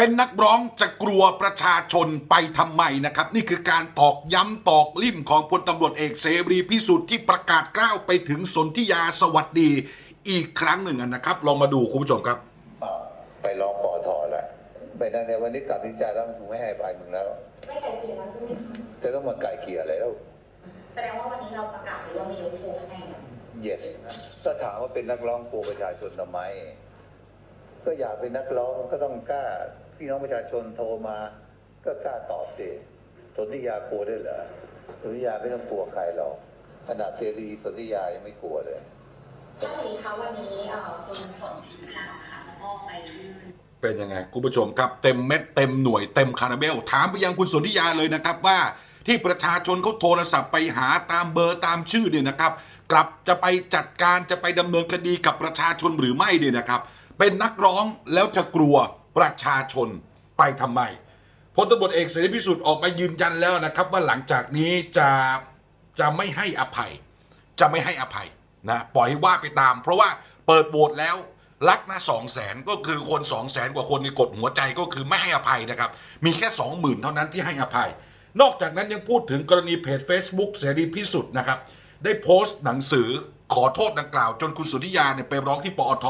เป็นนักร้องจะกลัวประชาชนไปทำไมนะครับ นี่คือการตอกย้ำตอกลิ่มของพลตำรวจเอกเสรีพิสุทธิ์ที่ประกาศกล้าวไปถึงสนธิยาสวัสดีอีกครั้งหนึ่งนะครับ ลองมาดูคุณผู้ชมครับอ่าไปร้องปอทแล้วไปนั่นในวันนี้ตัดสินใจแล้วมึงไม่ให้ไปมึงแล้วไม่ไกลเกลี่ยแล้วใช่ไหมคะจะต้องมาไก่เกลี่ยอะไรแล้วแสดงว่าวันนี้เราประกาศหรือว่ามียกโทษให้ yes ถ้าถามว่าเป็นนักร้องกลัวประชาชนทำไม ก็อยากเป็นนักร้องก็ต้องกล้า พี่น้องประชาชนโทรมาก็กล้าตอบสิสนธิยากลัวด้วยเหรอสนธิยาไม่ต้องกลัวใครหรอกขนาดเสรีสนธิยายังไม่กลัวเลยถ้าอย่านีคะวันนี้เอ่อคุณสนธิยาค่ะแล้วก็ไปยื่นเป็นยังไงคุณผู้ชมครับเต็มเม็ดเต็มหน่วยเต็มคาราเบล ถามไปยังคุณสนธิยาเลยนะครับว่าที่ประชาชนเขาโทรศัพท์ไปหาตามเบอร์ตามชื่อเนี่ยนะครับ กลับจะไปจัดการจะไปดำเนินคดีกับประชาชนหรือไม่เนี่ยนะครับ เป็นนักร้องแล้วจะกลัว ประชาชนไปทำไมพลตำรวจเอกเสรีพิสุทธิ์ออกมายืนยันแล้วนะครับ ว่าหลังจากนี้จะจะไม่ให้อภัย จะไม่ให้อภัยนะปล่อยให้ว่าไปตาม เพราะว่าเปิดโหวตแล้วรักนะสองแสนก็คือคนสองแสนกว่าคนในกดหัวใจก็คือไม่ให้อภัยนะครับ มีแค่สองหมื่นเท่านั้นที่ให้อภัย นอกจากนั้นยังพูดถึงกรณีเพจ Facebook เสรีพิสุทธิ์นะครับ ได้โพสต์หนังสือขอโทษดังกล่าว จนคุณสุธิยาเนี่ยไปร้องที่ปอท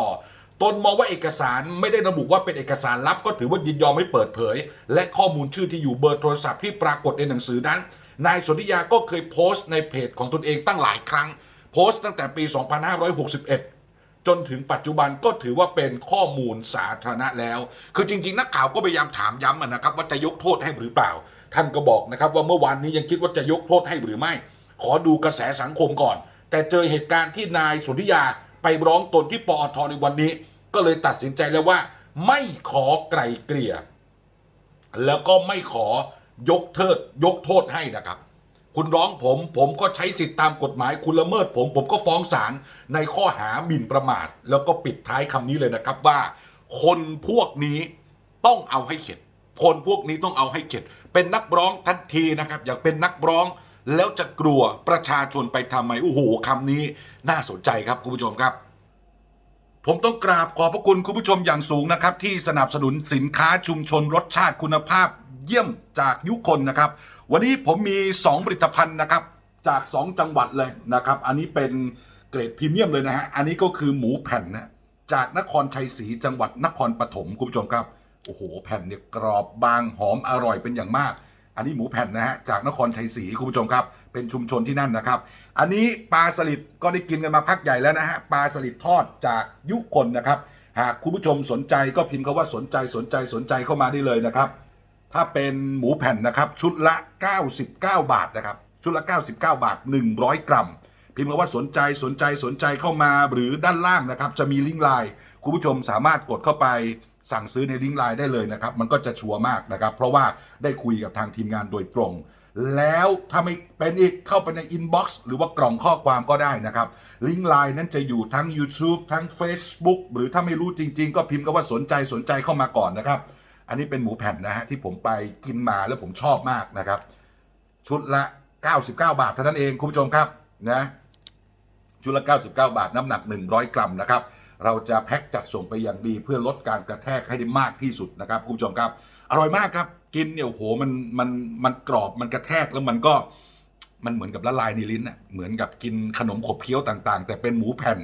ตนมองว่าเอกสารไม่ได้ระบุว่าเป็นเอกสารลับ ก็ถือว่ายินยอมไม่เปิดเผย และข้อมูลชื่อที่อยู่เบอร์โทรศัพท์ที่ปรากฏในหนังสือนั้น นายสนธิยาก็เคยโพสต์ในเพจของตนเองตั้งหลายครั้ง โพสต์ตั้งแต่ปี 2561 จนถึงปัจจุบันก็ถือว่าเป็นข้อมูลสาธารณะแล้ว คือจริง ๆ นักข่าวก็พยายามถามย้ำนะครับว่าจะยกโทษให้หรือเปล่า ท่านก็บอกนะครับว่าเมื่อวานนี้ยังคิดว่าจะยกโทษให้หรือไม่ ขอดูกระแสสังคมก่อน แต่เจอเหตุการณ์ที่นายสนธิยาไปร้องตนที่ปอทในวันนี้ ก็เลยตัดสินใจแล้วว่า ไม่ขอไกลเกลี่ย แล้วก็ไม่ขอยกเทิดยกโทษให้นะครับ คุณร้องผมผมก็ใช้สิทธิตามกฎหมายคุณละเมิดผม ผมก็ฟ้องศาลในข้อหาหมิ่นประมาท แล้วก็ปิดท้ายคำนี้เลยนะครับว่า คนพวกนี้ต้องเอาให้เข็ดคนพวกนี้ต้องเอาให้เข็ดเป็นนักร้องทันทีนะครับ อยากเป็นนักร้องแล้วจะกลัวประชาชนไปทำไมโอ้โหคำนี้น่าสนใจครับคุณผู้ชมครับ ผมต้องกราบขอบพระคุณคุณผู้ชมอย่างสูงนะครับ ที่สนับสนุนสินค้าชุมชนรสชาติคุณภาพเยี่ยมจากยุคนนะครับ วันนี้ผมมี 2 ผลิตภัณฑ์นะครับ จาก 2 จังหวัดเลยนะครับ อันนี้เป็นเกรดพรีเมียมเลยนะฮะอันนี้ก็คือหมูแผ่นนะจากนครชัยศรีจังหวัดนครปฐมคุณผู้ชมครับโอ้โหแผ่นเนี่ยกรอบบางหอมอร่อยเป็นอย่างมาก อันนี้หมูแผ่นนะฮะจากนครชัยศรีคุณผู้ชมครับ เป็นชุมชนที่นั่นนะครับ อันนี้ปลาสลิดก็ได้กินกันมาพักใหญ่แล้วนะฮะปลาสลิดทอดจากยุคนนะครับ หากคุณผู้ชมสนใจก็พิมพ์คำว่าสนใจสนใจสนใจเข้ามาได้เลยนะครับ ถ้าเป็นหมูแผ่นนะครับชุดละ 99 บาทนะครับชุดละ 99 บาท 100 กรัม พิมพ์คำว่าสนใจสนใจสนใจเข้ามาหรือด้านล่างนะครับ จะมีลิงก์ไลน์คุณผู้ชมสามารถกดเข้าไป สั่งซื้อในลิงก์ไลน์ได้เลยนะครับ มันก็จะชัวร์มากนะครับ เพราะว่าได้คุยกับทางทีมงานโดยตรง แล้วถ้าไม่เป็นอีกเข้าไปในอินบ็อกซ์หรือว่ากล่องข้อความก็ได้นะครับ ลิงก์ไลน์นั้นจะอยู่ทั้ง YouTube ทั้ง Facebook หรือถ้าไม่รู้จริง ๆ ก็พิมพ์คำว่าสนใจสนใจเข้ามาก่อนนะครับ อันนี้เป็นหมูแผ่นนะฮะที่ผมไปกินมาแล้วผมชอบมากนะครับ ชุดละ 99 บาทเท่านั้นเองคุณผู้ชมครับนะชุดละ 99 บาทน้ำหนัก 100 กรัมนะครับ เราจะแพ็คจัดส่งไปอย่างดีเพื่อลดการกระแทกให้ได้มากที่สุดนะครับคุณผู้ชมครับ อร่อยมากครับ กินเนี่ยโอ้โหมันมันมันกรอบมันกระแทกแล้วมันก็มันเหมือนกับละลายในลิ้นน่ะเหมือนกับกินขนมขบเคี้ยวต่างๆ แต่เป็นหมูแผ่น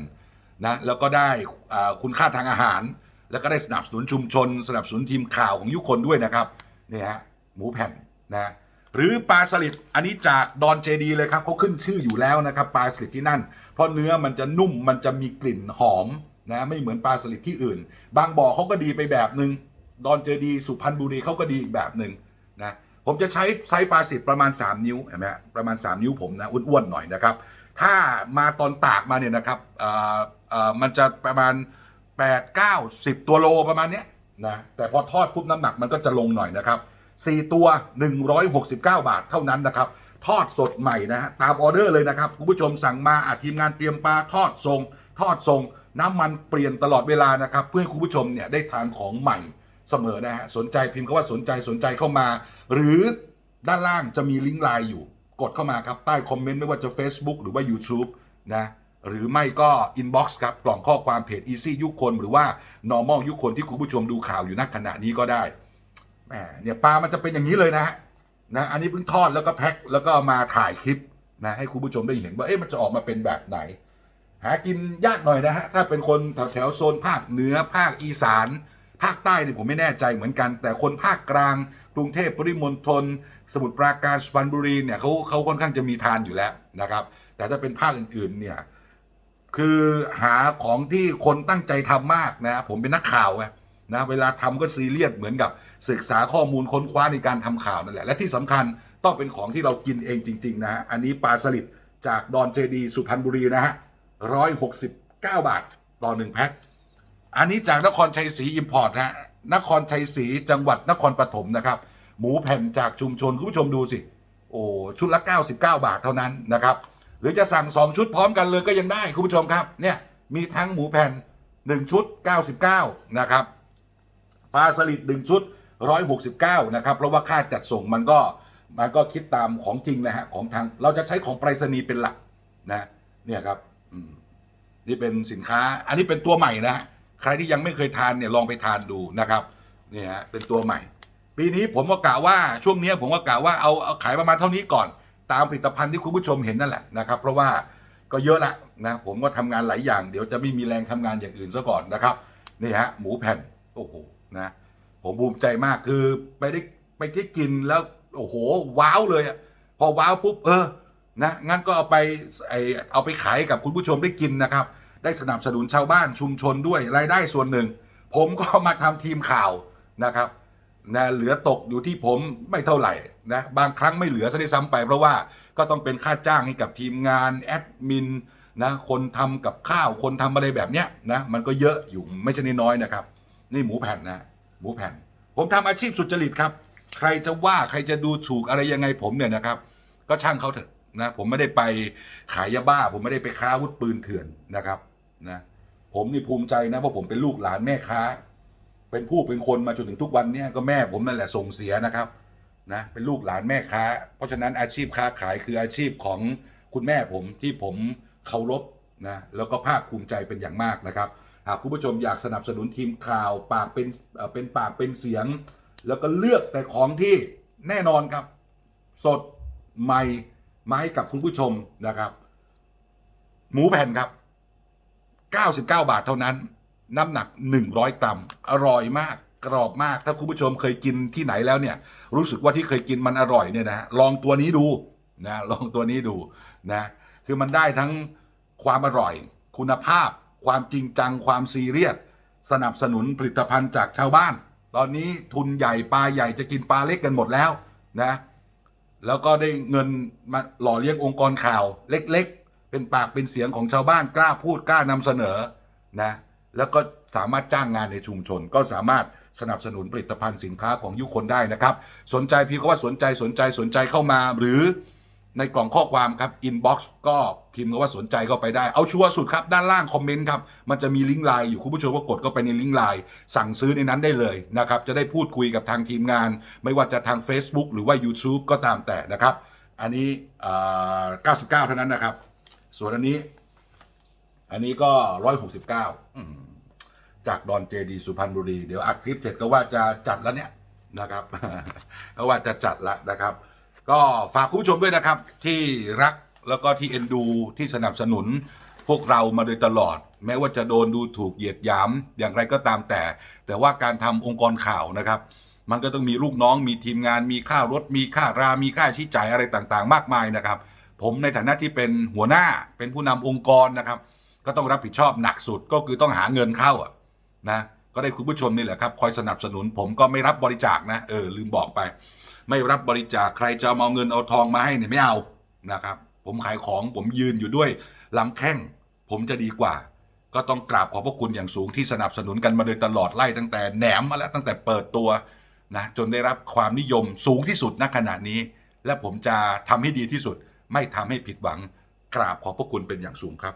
นะแล้วก็ได้อ่าคุณค่าทางอาหาร แล้วก็ได้สนับสนุนชุมชน สนับสนุนทีมข่าวของยุคนด้วยนะครับเนี่ยฮะหมูแผ่นนะหรือปลาสลิดอันนี้จากดอนเจดีเลยครับเขาขึ้นชื่ออยู่แล้วนะครับปลาสลิดที่นั่น เพราะเนื้อมันจะนุ่มมันจะมีกลิ่นหอม นะไม่เหมือนปลาสลิดที่อื่น บางบ่อเขาก็ดีไปแบบหนึ่งดอนเจอดีสุพรรณบุรีเขาก็ดีอีกแบบหนึ่งนะผมจะใช้ไซส์ปลาสลิดประมาณ 3 นิ้วเห็นไหมประมาณ 3 นิ้วผมนะอ้วนๆหน่อยนะครับ ถ้ามาตอนตากมาเนี่ยนะครับเอ่อเอ่อมันจะประมาณ 8 9 10 ตัวโลประมาณเนี้ยนะแต่พอทอดปุ๊บน้ำหนักมันก็จะลงหน่อยนะครับ4ตัว 169 บาทเท่านั้นนะครับ ทอดสดใหม่นะฮะตามออเดอร์เลยนะครับคุณผู้ชมสั่งมาอาทีมงานเตรียมปลาทอดทรง ทอดทรง น้ำมันเปลี่ยนตลอดเวลานะครับ เพื่อให้คุณผู้ชมเนี่ยได้ทานของใหม่เสมอนะฮะสนใจพิมพ์คำว่าสนใจสนใจเข้ามา หรือด้านล่างจะมีลิงก์ไลน์อยู่ กดเข้ามาครับ ใต้คอมเมนต์ไม่ว่าจะ Facebook หรือว่า YouTube นะหรือไม่ก็ inbox ครับกล่องข้อความเพจ easy ยุคคน หรือว่า normal ยุคคนที่คุณผู้ชมดูข่าวอยู่ณขณะนี้ก็ได้แหมเนี่ยปลามันจะเป็นอย่างนี้เลยนะฮะนะอันนี้เพิ่งทอดแล้วก็แพ็คแล้วก็มาถ่ายคลิปนะให้คุณผู้ชมได้เห็นว่าเอ๊ะมันจะออกมาเป็นแบบไหน หากินยากหน่อยนะฮะ ถ้าเป็นคนแถวแถวโซนภาคเหนือภาคอีสาน ภาคใต้เนี่ยผมไม่แน่ใจเหมือนกัน แต่คนภาคกลาง กรุงเทพปริมณฑลสมุทรปราการสุพรรณบุรีเนี่ยเขาเขาค่อนข้างจะมีทานอยู่แล้วนะครับ แต่ถ้าเป็นภาคอื่นๆเนี่ยคือหาของที่คนตั้งใจทำมากนะ ผมเป็นนักข่าวไงนะเวลาทำก็ซีเรียสเหมือนกับศึกษาข้อมูลค้นคว้าในการทำข่าวนั่นแหละ และที่สำคัญต้องเป็นของที่เรากินเองจริง ๆ นะฮะอันนี้ปลาสลิดจากดอนเจดีสุพรรณบุรีนะฮะ ร้อยหกสิบเก้าบาท ต่อหนึ่งแพ็ค อันนี้จากนครชัยศรีอิมพอร์ตฮะนครชัยศรีจังหวัดนครปฐมนะครับ หมูแผ่นจากชุมชน คุณผู้ชมดูสิ โอ้ ชุดละ 99 บาทเท่านั้นนะครับ หรือจะสั่ง 2 ชุดพร้อมกันเลยก็ยังได้ คุณผู้ชมครับ เนี่ย มีทั้งหมูแผ่น 1 ชุด 99 นะครับปลาสลิด1ชุด 169 นะครับ เพราะว่าค่าจัดส่งมันก็มันก็คิดตามของจริงนะฮะของทางเราจะใช้ของไปรษณีย์เป็นหลักนะเนี่ยครับ นี่เป็นสินค้า อันนี้เป็นตัวใหม่นะใครที่ยังไม่เคยทานเนี่ยลองไปทานดูนะครับนี่ฮะเป็นตัวใหม่ ปีนี้ผมก็กะว่าช่วงนี้ผมก็กะว่าเอาเอาขายประมาณเท่านี้ก่อน ตามผลิตภัณฑ์ที่คุณผู้ชมเห็นนั่นแหละนะครับ เพราะว่าก็เยอะละนะผมก็ทำงานหลายอย่าง เดี๋ยวจะไม่มีแรงทำงานอย่างอื่นซะก่อนนะครับนี่ฮะหมูแผ่นโอ้โหนะผมภูมิใจมากคือไปได้ไปที่กินแล้วโอ้โหว้าวเลยอะพอว้าวปุ๊บเออ นะงั้นก็เอาไปไอเอาไปขายกับคุณผู้ชมได้กินนะครับ ได้สนับสนุนชาวบ้านชุมชนด้วยรายได้ส่วนหนึ่ง ผมก็มาทำทีมข่าวนะครับนะเหลือตกอยู่ที่ผมไม่เท่าไหร่นะบางครั้งไม่เหลือซะด้วยซ้ำไป เพราะว่าก็ต้องเป็นค่าจ้างให้กับทีมงานแอดมินนะคนทำกับข้าวคนทำอะไรแบบเนี้ยนะมันก็เยอะอยู่ไม่ใช่น้อยนะครับ นี่หมูแผ่นนะหมูแผ่น ผมทำอาชีพสุจริตครับ ใครจะว่าใครจะดูถูกอะไรยังไงผมเนี่ยนะครับ ก็ช่างเขาเถอะ นะผมไม่ได้ไปขายยาบ้า ผมไม่ได้ไปค้าอาวุธปืนเถื่อนนะครับนะผมนี่ภูมิใจนะเพราะผมเป็นลูกหลานแม่ค้า เป็นผู้เป็นคนมาจนถึงทุกวันเนี้ก็แม่ผมนั่นแหละส่งเสียนะครับนะเป็นลูกหลานแม่ค้า เพราะฉะนั้นอาชีพค้าขายคืออาชีพของคุณแม่ผมที่ผมเคารพนะแล้วก็ภาคภูมิใจเป็นอย่างมากนะครับ หากคุณผู้ชมอยากสนับสนุนทีมข่าว ปากเป็นเป็นปากเป็นเสียง แล้วก็เลือกแต่ของที่แน่นอนครับ สดใหม่ มาให้กับคุณผู้ชมนะครับ หมูแผ่นครับ 99 บาทเท่านั้น น้ำหนัก 100 กรัม อร่อยมากกรอบมาก ถ้าคุณผู้ชมเคยกินที่ไหนแล้วเนี่ย รู้สึกว่าที่เคยกินมันอร่อยเนี่ยนะลองตัวนี้ดูนะลองตัวนี้ดูนะคือมันได้ทั้งความอร่อย คุณภาพ ความจริงจัง ความซีเรียสสนับสนุนผลิตภัณฑ์จากชาวบ้าน ตอนนี้ทุนใหญ่ปลาใหญ่จะกินปลาเล็กกันหมดแล้วนะ แล้วก็ได้เงินมาหล่อเลี้ยงองค์กรข่าวเล็ก ๆ เป็นปากเป็นเสียงของชาวบ้านกล้าพูดกล้านำเสนอนะแล้วก็สามารถจ้างงานในชุมชน ก็สามารถสนับสนุนผลิตภัณฑ์สินค้าของยุคนได้นะครับ สนใจพี่ก็ว่าสนใจสนใจสนใจเข้ามาหรือ ในกล่องข้อความครับ inbox ก็พิมพ์ว่าสนใจเข้าไปได้ เอาชัวร์สุดครับด้านล่างคอมเมนต์ครับมันจะมีลิงก์ไลน์อยู่คุณผู้ชมก็กดเข้าไปในลิงก์ไลน์สั่งซื้อในนั้นได้เลยนะครับจะได้พูดคุยกับทางทีมงาน ไม่ว่าจะทาง Facebook หรือว่า YouTube ก็ตามแต่นะครับ อันนี้อ่า99 เท่านั้นนะครับ ส่วนอันนี้ อันนี้ก็ 169 จากดอนเจดีสุพรรณบุรี เดี๋ยวอัดคลิปเสร็จก็ว่าจะจัดแล้วเนี่ยนะครับก็ว่าจะจัดล้วนะครับ ก็ฝากคุณผู้ชมด้วยนะครับ ที่รักแล้วก็ที่เอ็นดูที่สนับสนุน พวกเรามาโดยตลอด แม้ว่าจะโดนดูถูกเหยียดหยามอย่างไรก็ตามแต่ แต่ว่าการทำองค์กรข่าวนะครับ มันก็ต้องมีลูกน้องมีทีมงานมีค่ารถ มีค่ารา มีค่าใช้จ่ายอะไรต่างๆ มากมายนะครับ ผมในฐานะที่เป็นหัวหน้าเป็นผู้นำองค์กรนะครับ ก็ต้องรับผิดชอบหนักสุดก็คือต้องหาเงินเข้าอะนะก็ได้คุณผู้ชมนี่แหละครับคอยสนับสนุน ผมก็ไม่รับบริจาคนะเออลืมบอกไป ไม่รับบริจาคใครจะเอาเงินเอาทองมาให้เนี่ยไม่เอานะครับ ผมขายของผมยืนอยู่ด้วยลำแข้งผมจะดีกว่า ก็ต้องกราบขอบพระคุณอย่างสูงที่สนับสนุนกันมาโดยตลอดไล่ตั้งแต่แหนมมาแล้วตั้งแต่เปิดตัวนะจนได้รับความนิยมสูงที่สุดณขณะนี้ และผมจะทำให้ดีที่สุด ไม่ทำให้ผิดหวังกราบขอบพระคุณเป็นอย่างสูงครับ